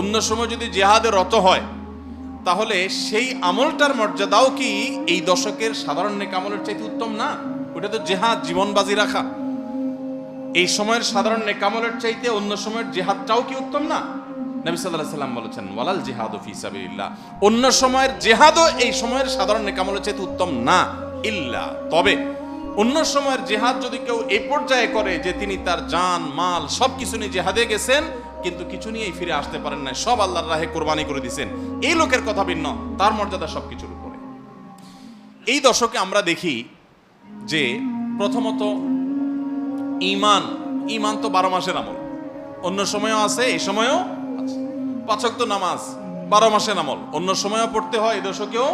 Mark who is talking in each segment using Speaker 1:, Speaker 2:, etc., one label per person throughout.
Speaker 1: অন্য সময় যদি জেহাদে রত হয়, তাহলে সেই আমলটার মর্যাদাও কি এই দশকের সাধারণ নেক আমলের চাইতে উত্তম না? ওটা তো জেহাদ জীবন বাজি রাখা। এই সময়ের সাধারণ নেকামলের চাইতে অন্য সময়ের জেহাদটাও কি উত্তম না? নবী সাল্লাল্লাহু সাল্লাম বলেছেন, ওয়ালাল জিহাদু ফি সাবিলিল্লাহ। অন্য সময়ের জেহাদও এই সময়ের সাধারণ নেকামলের চাইতে উত্তম না, ইল্লা। তবে অন্য সময়ের জেহাদ যদি কেউ এই পর্যায়ে করে যে তিনি তার জান, মাল সব কিছু নিয়ে জেহাদে গেছেন কিন্তু কিছু নিয়েই ফিরে আসতে পারেন না সব আল্লাহর রাহে কোরবানি করে দিয়েছেন এই লোকের কথা ভিন্ন, তার মর্যাদা সবকিছুর উপরে। এই দশকে আমরা দেখি যে প্রথমত ইমান ইমান তো বারো মাসের আমল। অন্য সময়ও আছে, এই সময়ও পাচক তো নামাজ, বারো মাসের আমল। অন্য সময়ও পড়তে হয়, এই দশকেও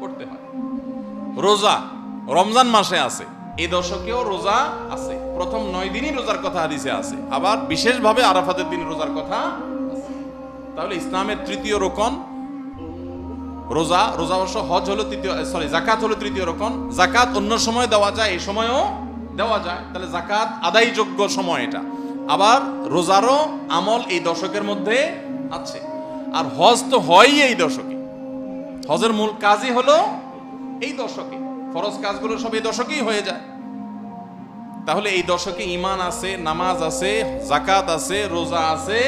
Speaker 1: পড়তে হয়। রোজা, রমজান মাসে আছে, এই দশকেও রোজা আছে। প্রথম নয় দিনই রোজার কথা হাদিসে আছে। আবার বিশেষভাবে আরাফাতের দিন রোজার কথা তাহলে ইসলামের তৃতীয় রোকন, রোজা রোজা অবশ্য হজ হলো তৃতীয় সরি জাকাত হলো তৃতীয় রোকন। জাকাত অন্য সময় দেওয়া যায়, এই সময়ও দেওয়া যায়। তাহলে জাকাত আদায়যোগ্য সময় এটা। আবার রোজারও আমল এই দশকের মধ্যে আছে। আর হজ তো হয়ই এই দশকে। হজের মূল কাজই হলো এই দশকে। ফরজ কাজগুলো সব এই দশকেই হয়ে যায়। তাহলে এই দশকে ইমান আছে, নামাজ আছে জাকাত আছে, রোজা আছে,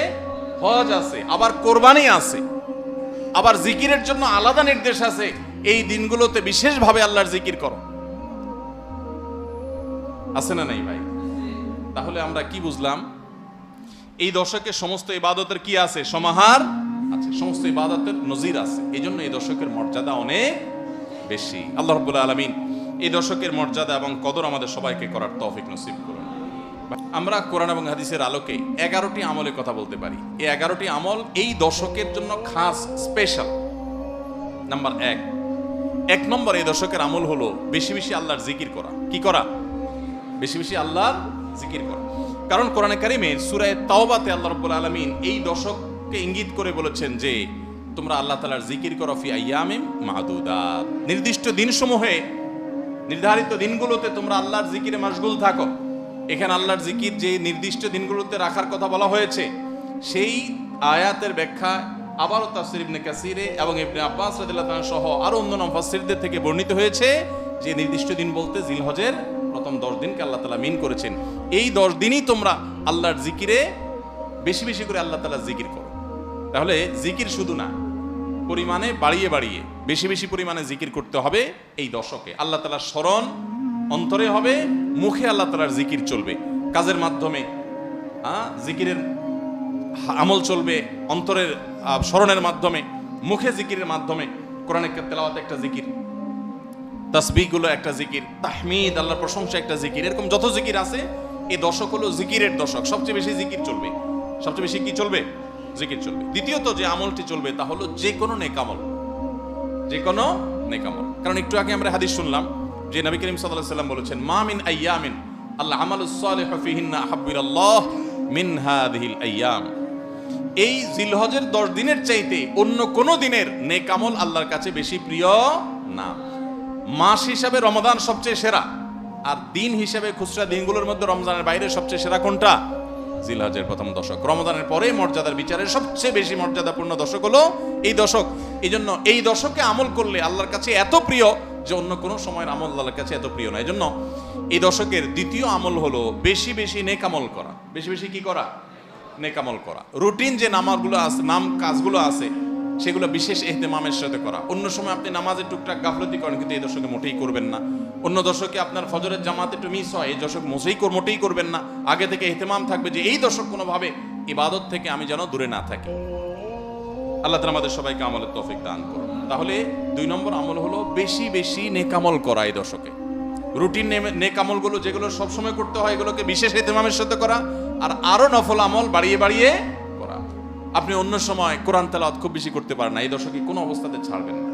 Speaker 1: হজ আছে, আবার কোরবানি আছে, আবার জিকিরের জন্য আলাদা নির্দেশ আছে, এই দিনগুলোতে বিশেষভাবে আল্লাহর জিকির করো। আছে না নাই ভাই? তাহলে আমরা কি বুঝলাম? এই দশকে সমস্ত ইবাদতের কি আছে? সমাহার আছে, সমস্ত ইবাদতের নজির আছে এই জন্য এই দশকের মর্যাদা অনেক বেশি। আল্লাহ রব্বুল আলমিন এই দশকের মর্যাদা এবং কদর আমাদের সবাইকে করার তৌফিক নসিব করুন। আমরা কোরআন এবং হাদিসের আলোকে এগারোটি আমলের কথা বলতে পারি। এই এগারোটি আমল এই দশকের জন্য খাস স্পেশাল নাম্বার এক। এক নম্বর এই দশকের আমল হলো বেশি বেশি আল্লাহর জিকির করা। কি করা? বেশি বেশি আল্লাহর জিকির করা। কারণ কোরআনে কারিমের সুরায় তাওবাতে আল্লাহ রাব্বুল আলামিন এই দশককে ইঙ্গিত করে বলেছেন যে, তোমরা আল্লাহ তালার জিকির করো ফি আইয়ামিম মাদুদাত। নির্দিষ্ট দিনসমূহে নির্ধারিত দিনগুলোতে তোমরা আল্লাহর জিকিরে মাশগুল থাকো। এখানে আল্লাহর জিকির যে নির্দিষ্ট দিনগুলোতে রাখার কথা বলা হয়েছে, সেই আয়াতের ব্যাখ্যা আবারও তাফসির ইবনে কাসিরে এবং ইবনে আব্বাস রাদিয়াল্লাহু সহ আরও অন্য মুফাসসিরদের থেকে বর্ণিত হয়েছে যে নির্দিষ্ট দিন বলতে জিলহজের প্রথম দশ দিনকে আল্লাহ তালা মিন করেছেন। এই দশ দিনই তোমরা আল্লাহর জিকিরে, বেশি বেশি করে আল্লাহ তাআলা জিকির করো। তাহলে জিকির শুধু না পরিমাণে বাড়িয়ে বাড়িয়ে, বেশি বেশি পরিমাণে জিকির করতে হবে এই দশকে। আল্লাহ তালার স্মরণ অন্তরে হবে, মুখে আল্লাহ তালার জিকির চলবে। কাজের মাধ্যমে জিকিরের আমল চলবে, অন্তরের স্মরণের মাধ্যমে, মুখে জিকিরের মাধ্যমে কোরআনের তেলাওয়াত একটা জিকির তাসবিগুলো একটা জিকির, তাহমিদ, আল্লাহর প্রশংসা একটা জিকির, এরকম যত জিকির আছে এই দশক হলো জিকিরের দশক। সবচেয়ে বেশি জিকির চলবে। সবচেয়ে বেশি কি চলবে? জিকির চলবে। দ্বিতীয়ত যে আমলটি চলবে তা হলো যে কোনো নেকামল যে কোনো নেকামল কারণ একটু আগে আমরা হাদিস শুনলাম যে নবী করিম আলাইহি সাল্লাম বলেছেন, মা মিন আইয়ামিন, আল্লাহ আমালুস সালিহু ফিহিন্না আহাব্বু ইলাল্লাহ মিন হাযিহিল আইয়াম। এই জিলহজের দশ দিনের চাইতে অন্য কোন দিনের নেকামল আল্লাহর কাছে বেশি প্রিয় না। মাস হিসাবে রমাদান সবচেয়ে সেরা। আর দিন হিসাবে খুচরা দিনগুলোর মধ্যে রমজানের বাইরে সবচেয়ে সেরা কোনটা? জিলহজের প্রথম দশক। রমজানের পরে মর্যাদার বিচারের সবচেয়ে বেশি মর্যাদাপূর্ণ দশক হলো এই দশক। এই জন্য এই দশকে আমল করলে আল্লাহর কাছে এত প্রিয় যে অন্য কোনো সময়ের আমল আল্লাহর কাছে এত প্রিয় না। এই জন্য এই দশকের দ্বিতীয় আমল হলো বেশি বেশি নেকামল করা। বেশি বেশি কি করা? নেকামল করা। রুটিন যে নামাজগুলো আছে নাম কাজগুলো আছে, সেগুলো বিশেষ এহতেমামের সাথে করা। অন্য সময় আপনি নামাজের টুকটাক গাফলতি করেন, কিন্তু এই দশকে মোটেই করবেন না। অন্য দশকে আপনার ফজরের জামাত একটু মিস হয়। এই দশক কর- মোটেই করবেন না। আগে থেকে এহতেমাম থাকবে যে এই দশক কোনোভাবে ইবাদত থেকে আমি যেন দূরে না থাকি। আল্লাহ তালা আমাদের সবাইকে আমলের তফিক দান করুন। তাহলে দুই নম্বর আমল হলো বেশি বেশি নেকামল করা এই দশকে। রুটিন নেকামলগুলো যেগুলো সবসময় করতে হয়, এগুলোকে বিশেষ এতেমামের সাথে করা আর আরও নফল আমল বাড়িয়ে বাড়িয়ে করা। আপনি অন্য সময় কোরআন তেলাওয়াত খুব বেশি করতে পারেন না। এই দশকে কোনো অবস্থাতে ছাড়বেন না।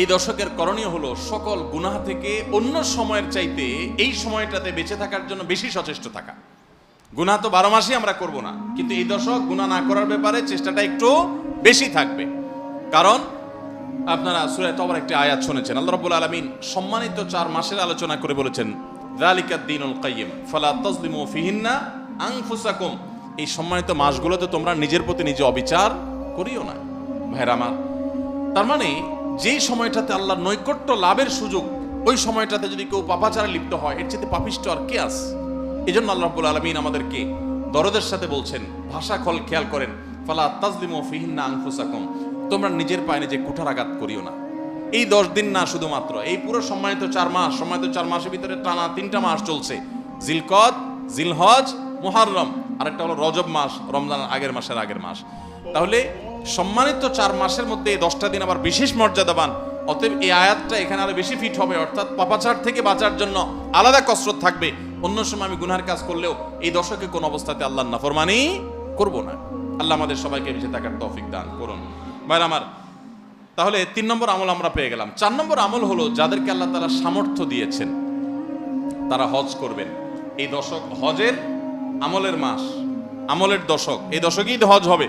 Speaker 1: এই দশকের করণীয় হলো সকল গুনাহ থেকে অন্য সময়ের চাইতে এই সময়টাতে বেঁচে থাকার জন্য বেশি সচেষ্ট থাকা। গুনাহ তো বারো মাসই আমরা করব না, কিন্তু এই দশক গুনাহ না করার ব্যাপারে চেষ্টাটা একটু বেশি থাকবে। কারণ আপনারা সুরায় তবর একটি আয়াত শুনেছেন, আল্লাহ রাব্বুল আলামিন সম্মানিত চার মাসের আলোচনা করে বলেছেন যালিকাদ দীনুল কাইয়্যিম, ফালা তাজলিমু ফিহিন্না আনফুসাকুম। এই সম্মানিত মাসগুলোতে তোমরা নিজের প্রতি নিজে অবিচার করিও না। ভাইরা আমার, তার মানে যেই সময়টাতে আল্লাহর নৈকট্য লাভের সুযোগ, ওই সময়টাতে যদি কেউ পাপাচারে লিপ্ত হয়, এর চেয়ে পাপিষ্ট আর কে আস এই জন্য আল্লাহ রাব্বুল আলামিন আমাদেরকে দরদের সাথে বলছেন, ভাষা খল খেয়াল করেন, ফালা তাজলিমু ফিহিন্না আনফুসাকুম, তোমরা নিজের পায়ে নিজে কুঠার আঘাত করিও না। এই দশ দিন না শুধুমাত্র, এই পুরো সম্মানিত চার মাস, সম্মানিত চার মাসের ভিতরে টানা তিনটা মাস চলছে। জিলকদ, জিলহজ, মুহাররম, আরেকটা হলো রজব মাস রমজান আগের মাসের আগের মাস। তাহলে সম্মানিত চার মাসের মধ্যে এই দশটা দিন আবার বিশেষ মর্যাদাবান। অতএব এই আয়াতটা এখানে আরও বেশি ফিট হবে, অর্থাৎ পাপাচার থেকে বাঁচার জন্য আলাদা কসরত থাকবে। অন্য সময় আমি গুনহার কাজ করলেও এই দশকে কোন অবস্থাতে আল্লাহ নাফরমানি করব না। আল্লাহ আমাদের সবাইকে বেঁচে থাকার তৌফিক দান করুন। ভাইরা আমার, তাহলে তিন নম্বর আমল আমরা পেয়ে গেলাম। চার নম্বর আমল হলো যাদেরকে আল্লাহ তারা সামর্থ্য দিয়েছেন, তারা হজ করবেন। এই দশক হজের আমলের মাস, আমলের দশক। এই দশকেই হজ হবে।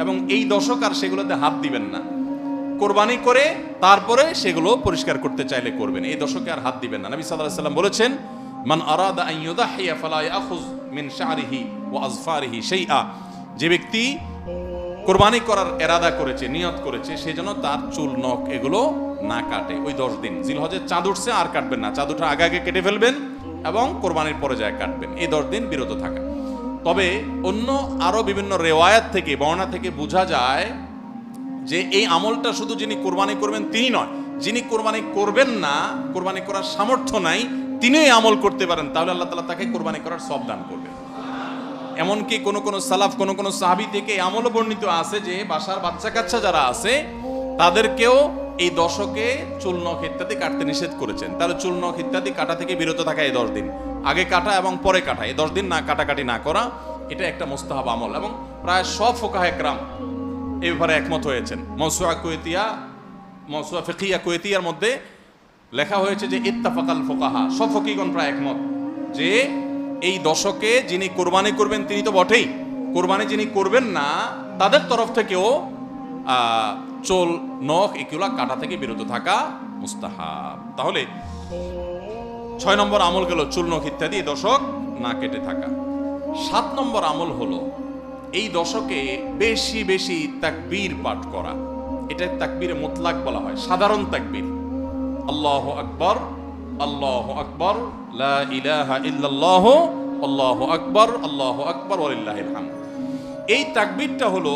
Speaker 1: এবং এই দশক আর সেগুলোতে হাত দিবেন না। কোরবানি করে তারপরে সেগুলো পরিষ্কার করতে চাইলে করবেন। এই দশকে আর হাত দিবেন না। নবী আলাইহি সাল্লাম বলেছেন, মান আরাদা আন ইউদাহিয়া ফালা ইয়াখুজ মিন শারিহি ওয়া আজফারিহি শাইআ। যে ব্যক্তি কোরবানি করার এরাদা করেছে, নিয়ত করেছে সেজন্য তার চুল, নখ এগুলো না কাটে। ওই দশ দিন। জিলহজের চাঁদ উঠছে, আর কাটবেন না। চাঁদ আগে আগে কেটে ফেলবেন এবং কোরবানির পরে যায় কাটবেন। এই দশ দিন বিরত থাকা। তবে অন্য আরও বিভিন্ন রেওয়ায়াত থেকে, বর্ণনা থেকে বোঝা যায় যে এই আমলটা শুধু যিনি কোরবানি করবেন তিনি নয়, যিনি কোরবানি করবেন না, কোরবানি করার সামর্থ্য নাই, তিনি আমল করতে পারেন, তাহলে আল্লাহ তালা তাকে কোরবানি করার সব দান করবেন এমনকি কোনো কোনো সালাফ, কোনো কোনো সাহাবি থেকে আমল বর্ণিত আছে যে বাসার বাচ্চা কাচ্চা যারা আছে, তাদেরকেও এই দশকে নখ ইত্যাদি কাটতে নিষেধ করেছেন। তাহলে নখ ইত্যাদি কাটা থেকে বিরত থাকা এই দশ দিন। আগে কাটা এবং পরে কাটা, এই দশ দিন না কাটাকাটি না করা, এটা একটা মোস্তাহাব আমল। এবং প্রায় সব ফোকাহ একরাম এই ব্যাপারে একমত হয়েছেন। মৌসুয়া কুয়েতিয়া, মৌসুয়া ফিকিয়া কুয়েতিয়ার মধ্যে লেখা হয়েছে যে, ইত্তাফাকাল ফোকাহা। সব ফকিগণ প্রায় একমত যে, এই দশকে যিনি কোরবানি করবেন, তিনি তো বটেই। কোরবানি যিনি করবেন না, তাদের তরফ থেকেও চোল, নখ, এগুলা কাটা থেকে বিরত থাকা মুস্তাহাব। তাহলে ছয় নম্বর আমল গেল চুল ইত্যাদি দশক না কেটে থাকা। সাত নম্বর আমল হলো এই দশকে বেশি বেশি তাকবীর পাঠ করা। এটা তাকবীর মোতলাক বলা হয়, সাধারণ তাকবীর। আল্লাহ আকবর আল্লাহ আকবর, লা ইলাহা ইল্লাল্লাহ, আল্লাহ আকবর আল্লাহ আকবর, ওয়ালিল্লাহিল হামদ। এই তাকবীরটা হলো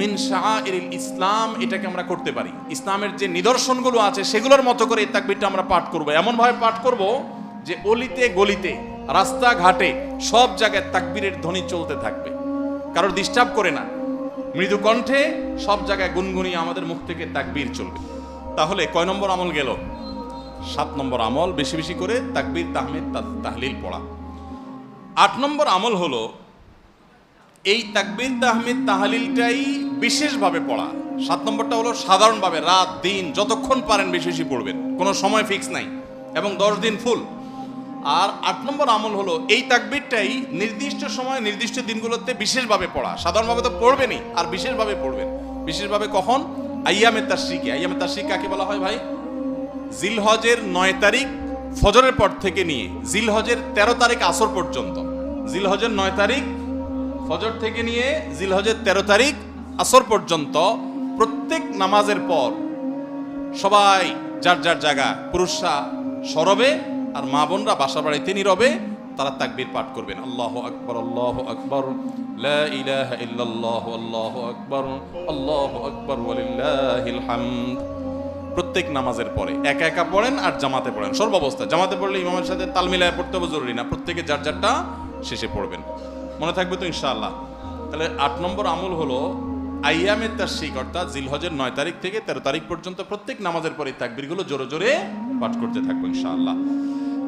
Speaker 1: মিন শাআইরিল ইসলাম, এটাকে আমরা করতে পারি। ইসলামের যে নিদর্শনগুলো আছে, সেগুলোর মতো করে এই তাকবীরটা আমরা পাঠ করব। এমন ভাবে পাঠ করব যে অলিতে, গলিতে, রাস্তাঘাটে সব জায়গায় তাকবীরের ধ্বনি চলতে থাকবে। কারোর ডিস্টার্ব করে না। মৃদু কণ্ঠে সব জায়গায় গুনগুনিয়ে আমাদের মুখ থেকে তাকবীর চলবে। তাহলে কয় নম্বর আমল গেল? সাত নম্বর আমল, বেশি বেশি করে তাকবির, তাহমিদ তাহলিল পড়া। আট নম্বর আমল হলো, এই তাকবির, তাহমিদ, তাহলিলটাই বিশেষভাবে পড়া। সাত নম্বরটা হলো সাধারণভাবে রাত, দিন, যতক্ষণ পারেন বেশি বেশি পড়বেন। কোনো সময় ফিক্স নাই। এবং দশ দিন ফুল আর আট নম্বর আমল হলো, এই তাকবিরটাই নির্দিষ্ট সময় নির্দিষ্ট দিনগুলোতে বিশেষভাবে পড়া। সাধারণভাবে তো পড়বেনই, আর বিশেষভাবে পড়বেন। বিশেষভাবে কখন? আইয়ামে তাশ্রিকে। আইয়ামে তাশ্রিক কাকে বলা হয় ভাই? জিলহজের নয় তারিখ ফজরের পর থেকে নিয়ে, জিলহজের তেরো তারিখ আসর পর্যন্ত। জিলহজের নয় তারিখ ফজর থেকে নিয়ে, জিলহজের তেরো তারিখ আসর পর্যন্ত প্রত্যেক নামাজের পর সবাই যার যার জায়গা, পুরুষরা সরবে আর মা বোনরা বাসা বাড়িতে নীরবে, তারা তাকবীর পাঠ করবেন। আল্লাহ আকবর আল্লাহ আকবর, লা ইলাহা ইল্লাল্লাহু, আল্লাহু আকবর আল্লাহু আকবর হামদ। প্রত্যেক নামাজের পরে একা একা পড়েন আর জামাতে পড়েন। সর্বাবস্থা, জামাতে পড়লে ইমামের সাথে তাল মিলায় পড়তে হবে জরুরি না, প্রত্যেকে যার যারটা শেষে পড়বেন। মনে থাকবে তো ইনশাআল্লাহ। তাহলে আট নম্বর আমল হলো আইয়ামের তাশরিক, অর্থাৎ জিলহজের নয় তারিখ থেকে তেরো তারিখ পর্যন্ত প্রত্যেক নামাজের পরে তাকবিরগুলো জোরে জোরে পাঠ করতে থাকব ইনশাআল্লাহ।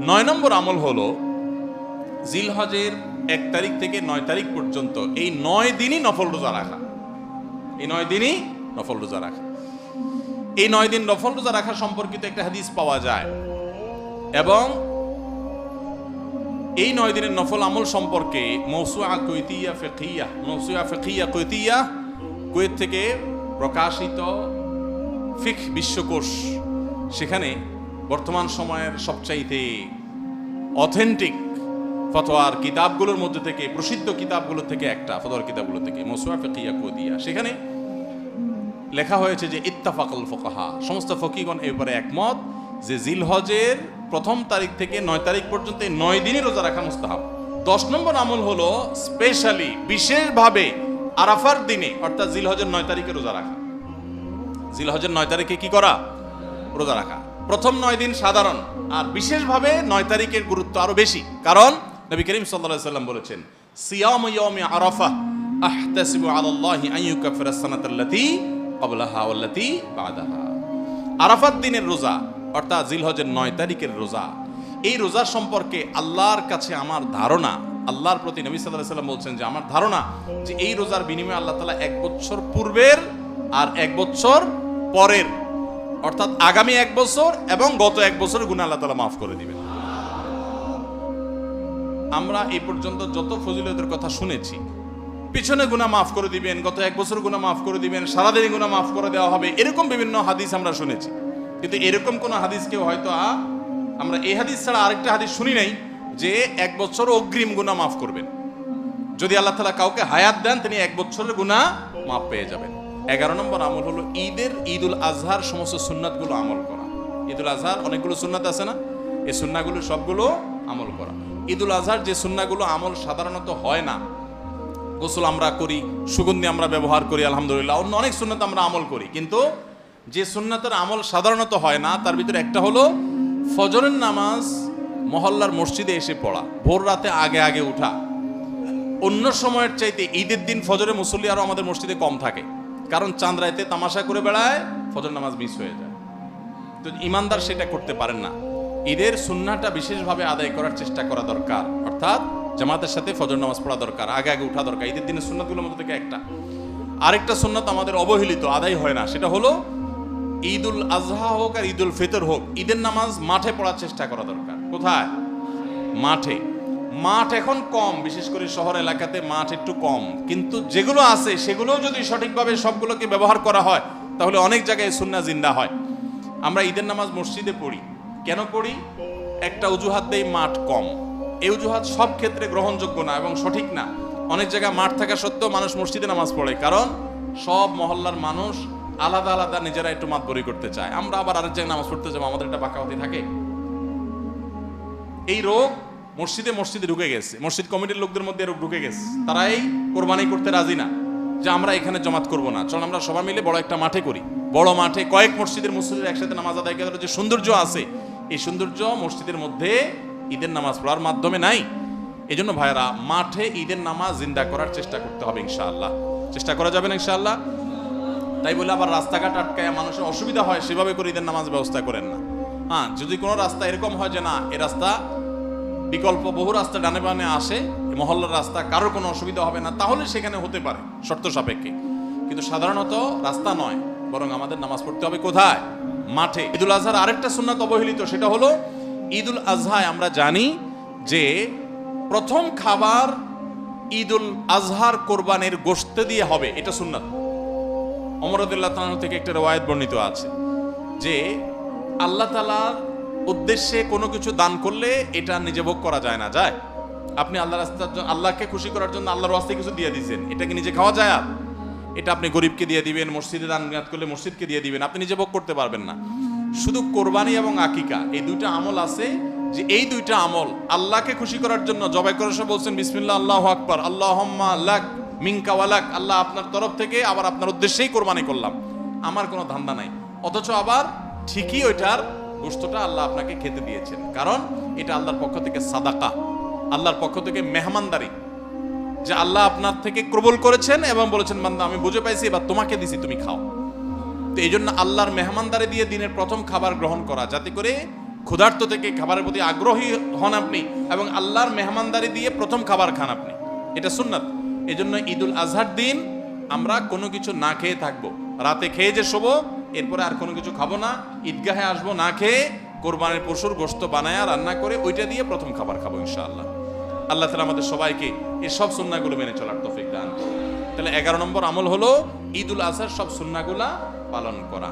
Speaker 1: নয় নম্বর আমল হলো জিলহজের এক তারিখ থেকে নয় তারিখ পর্যন্ত এই নয় দিনই নফল রোজা রাখা। এই নয় দিনই নফল রোজা রাখা। এই নয় দিন নফল রোজা রাখা সম্পর্কিত একটা হাদিস পাওয়া যায়। এবং এই নয় দিনের নফল আমল সম্পর্কে মৌসুয়া কৈতিয়া ফেকিয়া মৌসুয়া ফেকিয়া কৈতিয়া কুয়েত থেকে প্রকাশিত ফিক বিশ্বকোষ সেখানে বর্তমান সময়ের সবচাইতে অথেন্টিক ফতোয়ার কিতাবগুলোর মধ্যে থেকে, প্রসিদ্ধ কিতাবগুলো থেকে একটা, ফতোয়ার কিতাবগুলো থেকে মৌসুয়া ফেকিয়া কৈতিয়া সেখানে লেখা হয়েছে যে, ইত্তাফাকল ফকাহা। সমস্ত ফকিগণ এ ব্যাপারে একমত যে, জিলহজের প্রথম তারিখ থেকে নয় তারিখ পর্যন্ত নয় দিনই রোজা রাখা মুস্তাহাব। দশ নম্বর আমল হলো স্পেশালি বিশেষভাবে আরাফার দিনে, অর্থাৎ জিলহজের নয় তারিখে রোজা রাখা। জিলহজের নয় তারিখে কি করা? রোজা রাখা। প্রথম নয় দিন সাধারণ, আর বিশেষভাবে নয় তারিখের গুরুত্ব আরও বেশি। কারণ নবী করিম সাল্লাল্লাহু সাল্লাম বলেছেন, সিয়াম ইয়াউমি আরাফা আহতাসিবু আলাল্লাহি আন ইউকাফিরা সানাতাল্লাতী ক্বাবলাহা ওয়াল্লাতী বাদাহা। আরাফাত দিনের রোজা, অর্থাৎ জিলহজের নয় তারিখের রোজা, এই রোজা সম্পর্কে আল্লাহর কাছে আমার ধারণা, আল্লাহর প্রতি নবী আলাইহি সাল্লাম বলছেন যে আমার ধারণা যে এই রোজার বিনিময়ে আল্লাহ তাআলা এক বছর পূর্বের আর এক বছর পরের অর্থাৎ আগামী এক বছর এবং গত এক বছর গুণা আল্লাহ তালা মাফ করে দিবেন। আমরা এই পর্যন্ত যত ফজিলতের কথা শুনেছি, পিছনে গুণা মাফ করে দিবেন, গত এক বছর গুণা মাফ করে দিবেন, সারাদিন গুণা মাফ করে দেওয়া হবে, এরকম বিভিন্ন হাদিস আমরা শুনেছি। কিন্তু এরকম কোন হাদিস কেউ হয়তো আমরা এই হাদিস ছাড়া আরেকটা হাদিস শুনি নাই যে এক বছর অগ্রিম গুণা মাফ করবেন। যদি আল্লাহ তালা কাউকে হায়াত দেন, তিনি এক বছরের গুণা মাফ পেয়ে যাবেন। এগারো নম্বর আমল হলো ঈদের ঈদুল আজহার সমস্ত সুন্নাতগুলো আমল করা। ঈদুল আজহার অনেকগুলো সুন্নাত আছে না? এই সুন্নাগুলো সবগুলো আমল করা। ঈদুল আজহার যে সুন্নাগুলো আমল সাধারণত হয় না, গোসল আমরা করি, সুগন্ধি আমরা ব্যবহার করি, আলহামদুলিল্লাহ, অন্য অনেক সুন্নাত আমরা আমল করি। কিন্তু যে সুন্নাতের আমল সাধারণত হয় না, তার ভিতরে একটা হলো ফজরের নামাজ মহল্লার মসজিদে এসে পড়া, ভোর রাতে আগে আগে উঠা। অন্য সময়ের চাইতে ঈদের দিন ফজরে মুসল্লি আরও আমাদের মসজিদে কম থাকে। কারণ চাঁদ রাইতে তামাশা করে বেড়ায়, ফজর নামাজ মিস হয়ে যায়। তো ইমানদার সেটা করতে পারেন না। ঈদের সুন্নাটা বিশেষভাবে আদায় করার চেষ্টা করা দরকার। অর্থাৎ জামাতের সাথে ফজর নামাজ পড়া দরকার, আগে আগে উঠা দরকার। ঈদের দিনের সুন্নাতগুলোর মধ্যে থেকে একটা। আরেকটা সুন্নাত আমাদের অবহেলিত, আদায় হয় না। সেটা হলো ঈদুল আজহা হোক আর ঈদুল ফিতর হোক, ঈদের নামাজ মাঠে পড়ার চেষ্টা করা দরকার। কোথায়? মাঠে। মাঠ এখন কম, বিশেষ করে শহর এলাকাতে মাঠ একটু কম। কিন্তু যেগুলো আছে সেগুলো যদি সঠিকভাবে সবগুলোকে ব্যবহার করা হয়, তাহলে অনেক জায়গায় সুন্না জিন্দা হয়। আমরা ঈদের নামাজ মসজিদে পড়ি। কেন পড়ি? একটা অজুহাত দেই মাঠ কম। এই অজুহাত সব ক্ষেত্রে গ্রহণযোগ্য না এবং সঠিক না। অনেক জায়গায় মাঠ থাকা সত্ত্বেও মানুষ মসজিদে নামাজ পড়ে। কারণ সব মহল্লার মানুষ আলাদা আলাদা নিজেরা একটু মাতবরি করতে চায়। আমরা আবার আরেক জায়গায় নামাজ পড়তে যাব, আমাদের একটা বাঁকাওয়াতি থাকে। এই রোগ মসজিদে মসজিদে ঢুকে গেছে। মসজিদ কমিটির লোকদের মধ্যে এরকম ঢুকে গেছে। তারাই কোরবানি করতে রাজি না যে আমরা এখানে জমাত করব না। চল, আমরা সবাই মিলে বড় একটা মাঠে করি। বড় মাঠে কয়েক মসজিদের মসজিদের একসাথে নামাজ আদায় করার যে সৌন্দর্য আছে, এই সৌন্দর্য মসজিদের মধ্যে ঈদের নামাজ পড়ার মাধ্যমে নাই। এই জন্য ভাইয়েরা, মাঠে ঈদের নামাজ জিন্দা করার চেষ্টা করতে হবে ইনশাআল্লাহ। চেষ্টা করা যাবে না ইনশাআল্লাহ। তাই বলে আবার রাস্তাঘাট আটকায় মানুষের অসুবিধা হয়, সেভাবে করে ঈদের নামাজ ব্যবস্থা করেন না। হ্যাঁ যদি কোনো রাস্তা এরকম হয় যে না, এ রাস্তা বিকল্প বহু রাস্তা ডানে বানে আসে, মহল্লার রাস্তা, কারোর কোনো অসুবিধা হবে না, তাহলে সেখানে হতে পারে, শর্ত সাপেক্ষে। কিন্তু সাধারণত রাস্তা নয়, বরং আমাদের নামাজ পড়তে হবে কোথায়? মাঠে। ঈদুল আজহার আরেকটা সুন্নাত অবহেলিত, সেটা হলো, ঈদুল আজহায় আমরা জানি যে, প্রথম খাবার ঈদুল আজহার কোরবানের গোশতে দিয়ে হবে, এটা সুন্নাত। অমরদুল্লাহ থেকে একটা রওয়ায়াত বর্ণিত আছে, যে আল্লাহ তালার উদ্দেশ্যে কোনো কিছু দান করলে এটা নিজে ভোগ করা যায় না, যায়। আপনি আল্লাহ রাস্তার জন্য আল্লাহকে খুশি করার জন্য আল্লাহর রাস্তে কিছু দিয়ে দিয়েছেন। এটা কি নিজে খাওয়া যায় আর? এটা আপনি গরিবকে দিয়ে দিবেন, মসজিদে দান করলে মসজিদকে দিয়ে দিবেন, আপনি নিজে ভোগ করতে পারবেন না। শুধু কোরবানি এবং আকিকা, এই দুইটা আমল আছে যে এই দুইটা আমল আল্লাহকে খুশি করার জন্য জবাই করার সময় বলছেন, বিসমিল্লাহ, আল্লাহ আকবর আল্লাহ লাক মিঙ্কা ওয়ালাক আল্লাহ আপনার তরফ থেকে আবার আপনার উদ্দেশ্যেই কোরবানি করলাম। আমার কোনো ধান্দা নাই। অথচ আবার ঠিকই ওইটার গোস্তটা আল্লাহ আপনাকে খেতে দিয়েছেন। কারণ এটা আল্লাহর পক্ষ থেকে সাদাকা। আল্লাহর পক্ষ থেকে মেহমানদারি। যে আল্লাহ আপনার থেকে কবুল করেছেন এবং বলেছেন, বান্দা, আমি বুঝে পাইছি, এবার তোমাকে দিছি, তুমি খাও। তো এই জন্য আল্লাহর মেহমানদারি দিয়ে দিনের প্রথম খাবার গ্রহণ করা, যাতে করে ক্ষুধার্ত থেকে খাবারের প্রতি আগ্রহী হন আপনি এবং আল্লাহর মেহমানদারি দিয়ে প্রথম খাবার খান আপনি। এটা সুন্নাত। এই জন্য ঈদুল আজহার দিন আমরা কোনো কিছু না খেয়ে থাকব। রাতে খেয়ে যে শোবো এরপরে আর কোনো কিছু খাব না, ঈদগাহে আসব, না খেয়ে কোরবানের পশুর গোস্ত বানায়া রান্না করে ওইটা দিয়ে প্রথম খাবার খাব ইনশাআল্লাহ। আল্লাহ তালা আমাদের সবাইকে এই সব সুন্নাগুলো মেনে চলার তফিক দান তাহলে এগারো নম্বর আমল হলো উল আজহার সব সুন্নাগুলা পালন করা।